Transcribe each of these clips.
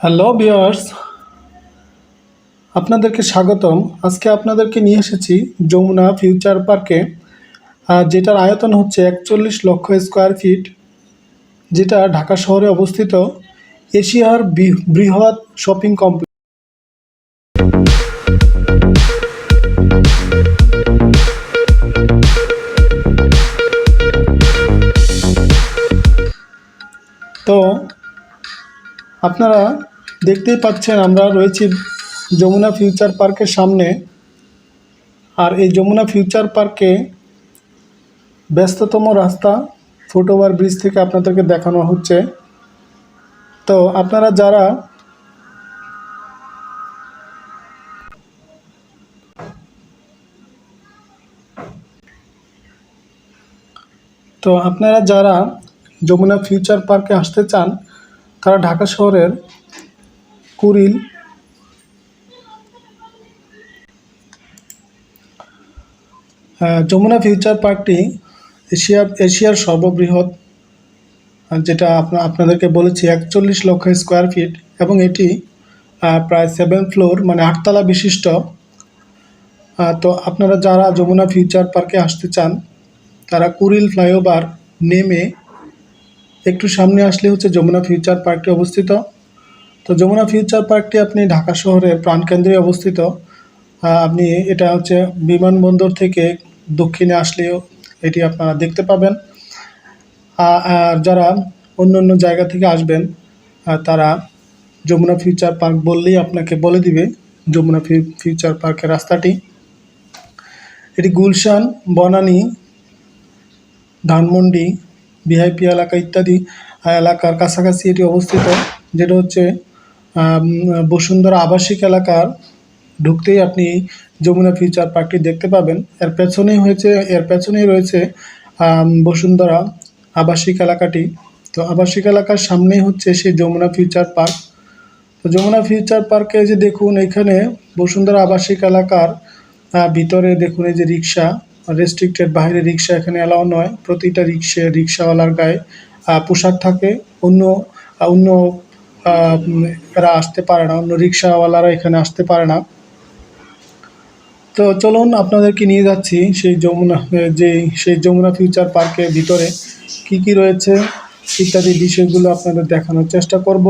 Hello বিয়ার্স আপনাদেরকে স্বাগতম। আজকে আপনাদেরকে নিয়ে এসেছি যমুনা ফিউচার পার্কে যেটার আয়তন হচ্ছে একচল্লিশ লক্ষ স্কোয়ার ফিট, যেটা ঢাকা শহরে অবস্থিত এশিয়ার বৃহৎ শপিং কমপ্লেক্স তো আপনারা দেখতেই পাচ্ছেন, আমরা রয়েছি যমুনা ফিউচার পার্কের সামনে। আর এই যমুনা ফিউচার পার্কে ব্যস্ততম রাস্তা ফুটওভার ব্রিজ থেকে আপনাদেরকে দেখানো হচ্ছে। তো আপনারা যারা তো আপনারা যারা যমুনা ফিউচার পার্কে আসতে চান তারা ঢাকা শহরের আহ, যমুনা ফিউচার পার্কটি এশিয়া এশিয়ার সর্ববৃহৎ যেটা আপনা আপনাদেরকে বলেছি একচল্লিশ লক্ষ স্কোয়ার ফিট এবং এটি প্রায় সেভেন ফ্লোর মানে আটতলা বিশিষ্ট। তো আপনারা যারা যমুনা ফিউচার পার্কে আসতে চান তারা কুড়িল ফ্লাইওভার নেমে একটু সামনে আসলে হচ্ছে যমুনা ফিউচার পার্কটি অবস্থিত। তো যমুনা ফিউচার পার্কটি আপনি ঢাকা শহরের প্রাণকেন্দ্রে অবস্থিত। আপনি এটা হচ্ছে বিমানবন্দর থেকে দক্ষিণে আসলেও এটি আপনারা দেখতে পাবেন। আর যারা অন্য অন্য জায়গা থেকে আসবেন তারা যমুনা ফিউচার পার্ক বললেই আপনাকে বলে দিবে যমুনা ফিউ- ফিউচার পার্কের রাস্তাটি। এটি গুলশান, বনানী, ধানমন্ডি ভিআইপি এলাকা ইত্যাদি এলাকার কাছাকাছি এটি অবস্থিত, যেটা হচ্ছে বসুন্ধরা আবাসিক এলাকার ঢুকতেই আপনি যমুনা ফিউচার পার্কটি দেখতে পাবেন। এর পেছনেই হয়েছে, এর পেছনেই রয়েছে বসুন্ধরা আবাসিক এলাকাটি। তো আবাসিক এলাকার সামনেই হচ্ছে সেই যমুনা ফিউচার পার্ক। তো যমুনা ফিউচার পার্কে যে দেখুন, এখানে বসুন্ধরা আবাসিক এলাকার ভিতরে দেখুন এই যে রিক্সা রেস্ট্রিক্টেড বাইরে রিক্সা এখানে অ্যালাউ নয়। প্রতিটা রিক্সা, রিক্সাওয়ালার গায়ে পোশাক থাকে। অন্য অন্য এরা আসতে পারে না। অন্য রিক্সাওয়ালারা এখানে আসতে পারে না। তো চলুন আপনাদেরকে নিয়ে যাচ্ছি সেই যমুনা যে, সেই যমুনা ফিউচার পার্কের ভিতরে কি কি রয়েছে, ইত্যাদি বিষয়গুলো আপনাদের দেখানোর চেষ্টা করব।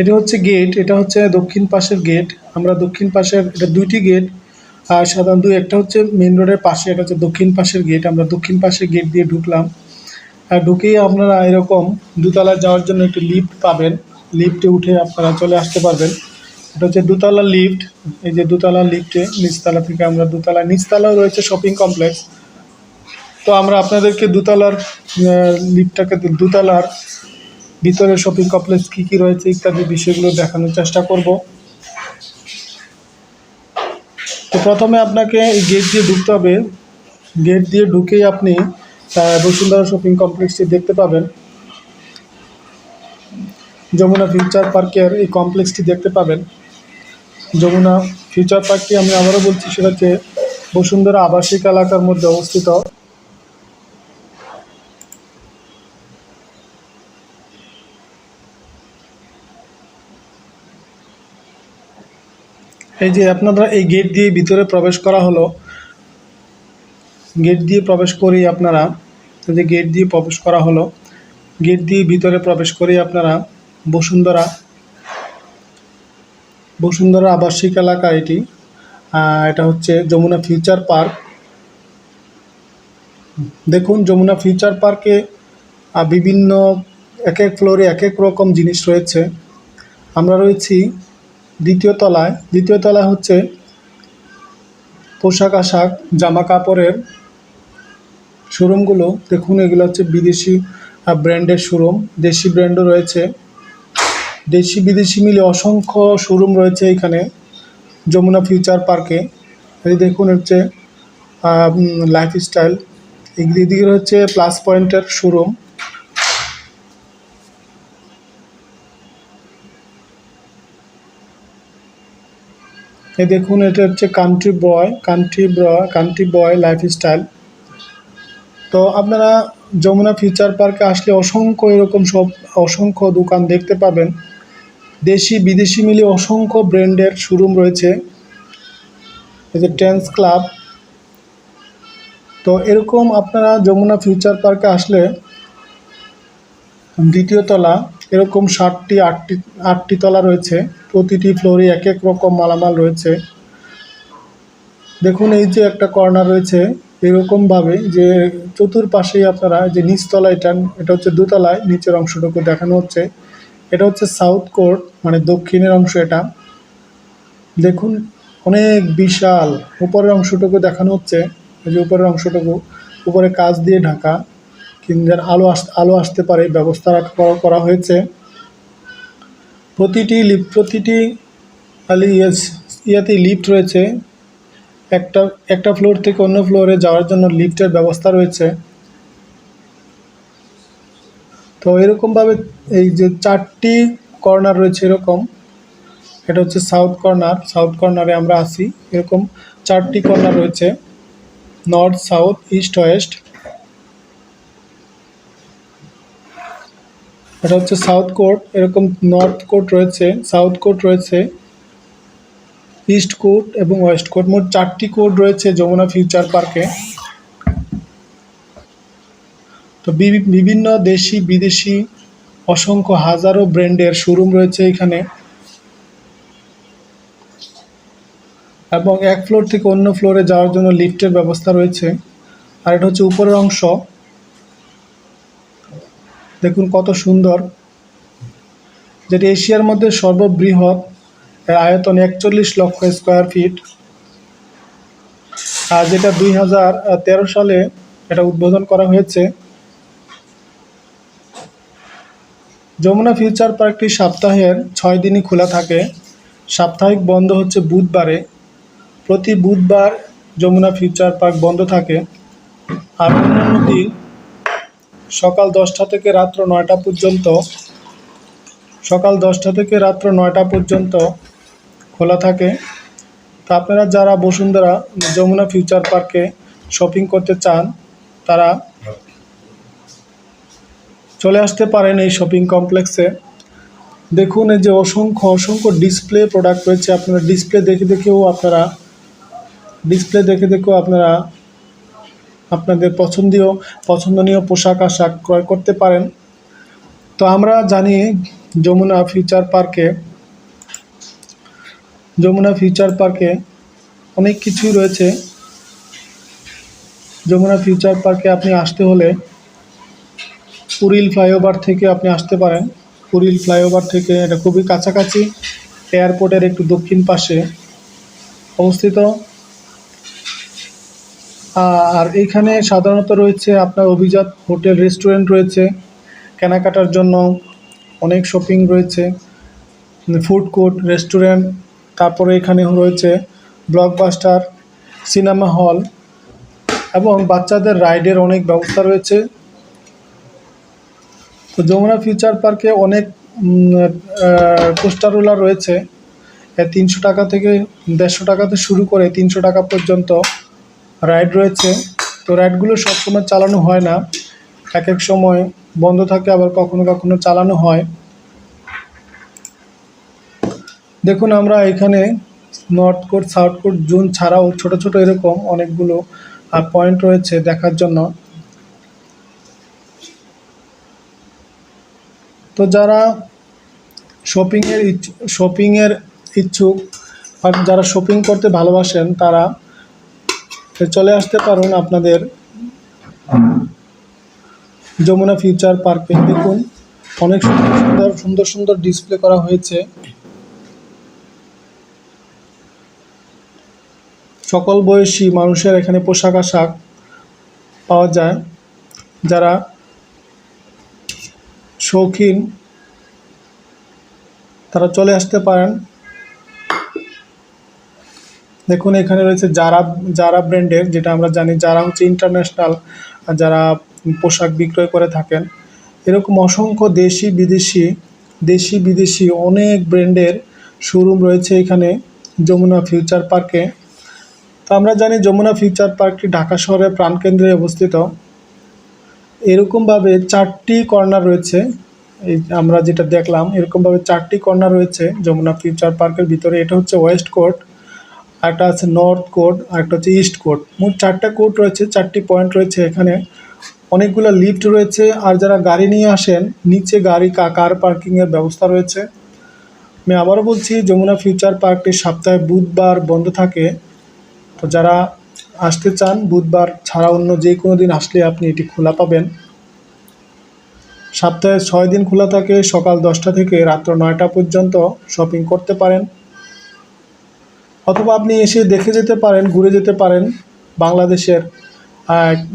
এটি হচ্ছে গেট এটা হচ্ছে দক্ষিণ পাশের গেট আমরা দক্ষিণ পাশের, এটা দুইটি গেট আর সাধারণত একটা হচ্ছে মেন রোডের পাশে এটা হচ্ছে দক্ষিণ পাশের গেট আমরা দক্ষিণ পাশের গেট দিয়ে ঢুকলাম। আর ঢুকেই আপনারা এরকম দোতলায় যাওয়ার জন্য একটি লিফট পাবেন। লিফটে উঠে আপনারা চলে আসতে পারবেন। এটা হচ্ছে দুতলা লিফট এই যে দোতলা লিফটে নিচতলা থেকে আমরা দুতলা নিচতলাও রয়েছে শপিং কমপ্লেক্স তো আমরা আপনাদেরকে দোতলার লিফটটাকে দোতলার ভিতরে শপিং কমপ্লেক্স কী কী রয়েছে ইত্যাদি বিষয়গুলো দেখানোর চেষ্টা করব। তো প্রথমে আপনাকে এই গেট দিয়ে ঢুকতে হবে। গেট দিয়ে ঢুকেই আপনি বসুন্ধরা শপিং কমপ্লেক্সটি দেখতে পাবেন। যমুনা ফিউচার পার্কের এই কমপ্লেক্সটি দেখতে পাবেন। যমুনা ফিউচার পার্কটি আমি আবারও বলছি, সেটা হচ্ছে বসুন্ধরা আবাসিক এলাকার মধ্যে অবস্থিত। এই যে আপনারা এই গেট দিয়ে ভিতরে প্রবেশ করা হলো গেট দিয়ে প্রবেশ করেই আপনারা যে গেট দিয়ে প্রবেশ করা হলো গেট দিয়ে ভিতরে প্রবেশ করেই আপনারা বসুন্ধরা বসুন্ধরা আবাসিক এলাকা এটি এটা হচ্ছে যমুনা ফিউচার পার্ক। দেখুন, যমুনা ফিউচার পার্কে বিভিন্ন এক এক ফ্লোরে এক এক রকম জিনিস রয়েছে। আমরা রয়েছি দ্বিতীয় তলায় দ্বিতীয় তলায় হচ্ছে পোশাক আশাক, জামা কাপড়ের শোরুমগুলো। দেখুন, এগুলো হচ্ছে বিদেশি ব্র্যান্ডের শোরুম। দেশি ব্র্যান্ডও রয়েছে। দেশি, বিদেশি মিলে অসংখ্য শোরুম রয়েছে এখানে যমুনা ফিউচার পার্কে। এই দেখুন, হচ্ছে লাইফস্টাইল এদিকে হচ্ছে প্লাস পয়েন্টের শোরুম। এই দেখুন, এটা হচ্ছে country boy country country boy lifestyle তো আপনারা যমুনা ফিউচার পার্কে আসলে অসংখ্য এরকম সব, অসংখ্য দোকান দেখতে পাবেন। দেশি, বিদেশি মিলে অসংখ্য ব্র্যান্ডের শোরুম রয়েছে। এই যে ক্লাব তো এরকম আপনারা যমুনা ফিউচার পার্কে আসলে দ্বিতীয় তলা এরকম ষাটটি আটটি আটটি তলা রয়েছে। প্রতিটি ফ্লোরে এক এক রকম মালামাল রয়েছে। দেখুন, এই যে একটা কর্নার রয়েছে, এরকমভাবে যে চতুর্পাশেই আপনারা যে নিচতলা এটা এটা হচ্ছে দোতলায় নিচের অংশটুকু দেখানো হচ্ছে। এটা হচ্ছে সাউথ কোর্ট মানে দক্ষিণের অংশ এটা। দেখুন, অনেক বিশাল। উপরের অংশটুকু দেখানো হচ্ছে। এই যে উপরের অংশটুকু, উপরে কাজ দিয়ে ঢাকা। কিন্তু আলো আস, আলো আসতে পারে, ব্যবস্থা করা- হয়েছে। প্রতিটি লিফট প্রতিটি ইয়ে- ইয়েতেই লিফট রয়েছে। একটা একটা ফ্লোর থেকে অন্য ফ্লোরে যাওয়ার জন্য লিফটের ব্যবস্থা রয়েছে। তো এরকমভাবে এই যে চারটি কর্নার রয়েছে এরকম, এটা হচ্ছে সাউথ কর্নার, সাউথ কর্নারে আমরা আসি এরকম চারটি কর্নার রয়েছে, নর্থ, সাউথ, ইস্ট, ওয়েস্ট। এটা হচ্ছে সাউথ কোর্ট এরকম নর্থ কোর্ট রয়েছে সাউথ কোর্ট রয়েছে ইস্ট কোর্ট এবং ওয়েস্ট কোর্ট মোট চারটি কোর্ট রয়েছে যমুনা ফিউচার পার্কে তো বিভিন্ন দেশি, বিদেশি, অসংখ্য হাজারো ব্র্যান্ডের শোরুম রয়েছে এখানে। এবং এক ফ্লোর থেকে অন্য ফ্লোরে যাওয়ার জন্য লিফটের ব্যবস্থা রয়েছে। আর এটা হচ্ছে উপরের অংশ। দেখুন কত সুন্দর। যেটি এশিয়ার মধ্যে সর্ববৃহৎ আয়তন একচল্লিশ লক্ষ স্কোয়ার ফিট আর যেটা দুই হাজার তেরো সালে এটা উদ্বোধন করা হয়েছে। যমুনা ফিউচার পার্কটি সপ্তাহের ছয় দিনই খোলা থাকে। সাপ্তাহিক বন্ধ হচ্ছে বুধবারে। প্রতি বুধবার যমুনা ফিউচার পার্ক বন্ধ থাকে। আর অন্যান্য দিন সকাল দশটা থেকে রাত্র নয়টা পর্যন্ত, সকাল দশটা থেকে রাত্র নয়টা পর্যন্ত খোলা থাকে। তো আপনারা যারা বসুন্ধরা যমুনা ফিউচার পার্কে শপিং করতে চান, তারা চলে আসতে পারেন এই শপিং কমপ্লেক্সে। দেখুন এই যে অসংখ্য অসংখ্য ডিসপ্লে প্রোডাক্ট রয়েছে। আপনারা ডিসপ্লে দেখে দেখেও আপনারা, ডিসপ্লে দেখে দেখেও আপনারা আপনাদের পছন্দীয়, পছন্দনীয় পোশাক আশাক ক্রয় করতে পারেন। তো আমরা জানি যমুনা ফিউচার পার্কে, যমুনা ফিউচার পার্কে অনেক কিছুই রয়েছে। যমুনা ফিউচার পার্কে আপনি আসতে হলে পুরিল ফ্লাইওভার থেকে আপনি আসতে পারেন। পুরিল ফ্লাইওভার থেকে এটা খুবই কাছাকাছি। এয়ারপোর্টের একটু দক্ষিণ পাশে অবস্থিত। আর এখানে সাধারণত রয়েছে আপনার অভিজাত হোটেল, রেস্টুরেন্ট রয়েছে, কেনাকাটার জন্য অনেক শপিং রয়েছে, ফুড কোর্ট, রেস্টুরেন্ট, তারপরে এখানে রয়েছে ব্লকবাস্টার, সিনেমা হল এবং বাচ্চাদের রাইডের অনেক ব্যবস্থা রয়েছে। তো যমুনা ফিউচার পার্কে অনেক রোলার রয়েছে। তিনশো টাকা থেকে দেড়শো টাকাতে শুরু করে তিনশো টাকা পর্যন্ত রাইড রয়েছে। তো রাইডগুলো সবসময় চালানো হয় না। এক এক সময় বন্ধ থাকে, আবার কখনো কখনো চালানো হয়। দেখুন, আমরা এখানে north court south court zone ছাড়াও ছোট ছোট এরকম অনেকগুলো পয়েন্ট রয়েছে দেখার জন্য। তো যারা শপিংয়ের শপিংয়ের ইচ্ছুক আর যারা শপিং করতে ভালোবাসেন, তারা চলে আসতে পারুন আপনাদের যমুনা ফিউচার পার্কে দেখুন, অনেক সুন্দর সুন্দর সুন্দর সুন্দর ডিসপ্লে করা হয়েছে। সকল বয়সী মানুষের এখানে পোশাক আশাক পাওয়া যায়। যারা শৌখিন, তারা চলে আসতে পারেন। দেখুন, এখানে রয়েছে যারা যারা ব্র্যান্ডের, যেটা আমরা জানি যারা হচ্ছে ইন্টারন্যাশনাল যারা পোশাক বিক্রয় করে থাকেন। এরকম অসংখ্য দেশি বিদেশি দেশি বিদেশি অনেক ব্র্যান্ডের শোরুম রয়েছে এখানে যমুনা ফিউচার পার্কে। তো আমরা জানি যমুনা ফিউচার পার্কটি ঢাকা শহরের প্রাণকেন্দ্রে অবস্থিত। এরকমভাবে চারটি কর্নার রয়েছে। এই আমরা যেটা দেখলাম, এরকমভাবে চারটি কর্নার রয়েছে যমুনা ফিউচার পার্কের ভিতরে। এটা হচ্ছে ওয়েস্ট কোর্ট একটা আছে নর্থ কোর্ট আর একটা হচ্ছে ইস্ট কোর্ট মোট চারটা কোর্ট রয়েছে, চারটি পয়েন্ট রয়েছে এখানে। অনেকগুলো লিফট রয়েছে, আর যারা গাড়ি নিয়ে আসেন, নিচে গাড়ি কার পার্কিংয়ের ব্যবস্থা রয়েছে। আমি আবারও বলছি, যমুনা ফিউচার পার্কটি সপ্তাহে বুধবার বন্ধ থাকে। তো যারা আসতে চান, বুধবার ছাড়া অন্য যে কোনো দিন আসলে আপনি এটি খোলা পাবেন। সপ্তাহে ছয় দিন খোলা থাকে, সকাল দশটা থেকে রাত্র নয়টা পর্যন্ত শপিং করতে পারেন। অথবা আপনি এসে দেখে যেতে পারেন, ঘুরে যেতে পারেন বাংলাদেশের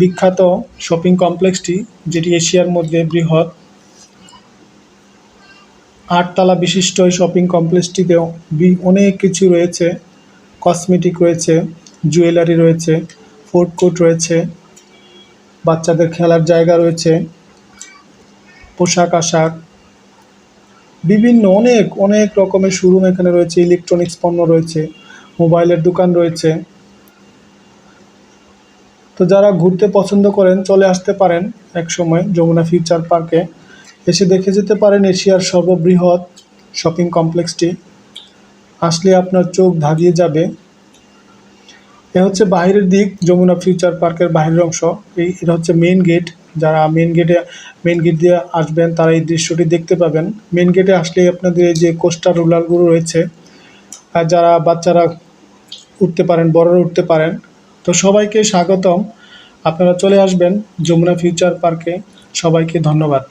বিখ্যাত শপিং কমপ্লেক্সটি, যেটি এশিয়ার মধ্যে বৃহৎ। আটতলা বিশিষ্ট এই শপিং কমপ্লেক্সটিতেও অনেক কিছু রয়েছে। কসমেটিক রয়েছে, জুয়েলারি রয়েছে ফুড কোর্ট রয়েছে, বাচ্চাদের খেলার জায়গা রয়েছে, পোশাক আশাক, বিভিন্ন অনেক অনেক রকমের শোরুম এখানে রয়েছে ইলেকট্রনিক্স পণ্য রয়েছে। মোবাইলের দোকান রয়েছে। তো যারা ঘুরতে পছন্দ করেন, চলে আসতে পারেন এক সময় যমুনা ফিউচার পার্কে। এসে দেখে যেতে পারেন এশিয়ার সর্ববৃহৎ শপিং কমপ্লেক্সটি। আসলে আপনার চোখ ধাঁধিয়ে যাবে। এ হচ্ছে বাইরের দিক, যমুনা ফিউচার পার্কের বাইরের অংশ। এই, এটা হচ্ছে মেন গেট যারা মেন গেটে মেন গেট দিয়ে আসবেন, তারা এই দৃশ্যটি দেখতে পাবেন। মেন গেটে আসলে আপনাদের এই যে কোস্টার রোলারগুলো রয়েছে, আর যারা বাচ্চারা উঠতে পারেন, বড়রা উঠতে পারেন। তো সবাইকে স্বাগতম। আপনারা চলে আসবেন যমুনা ফিউচার পার্কে। সবাইকে ধন্যবাদ।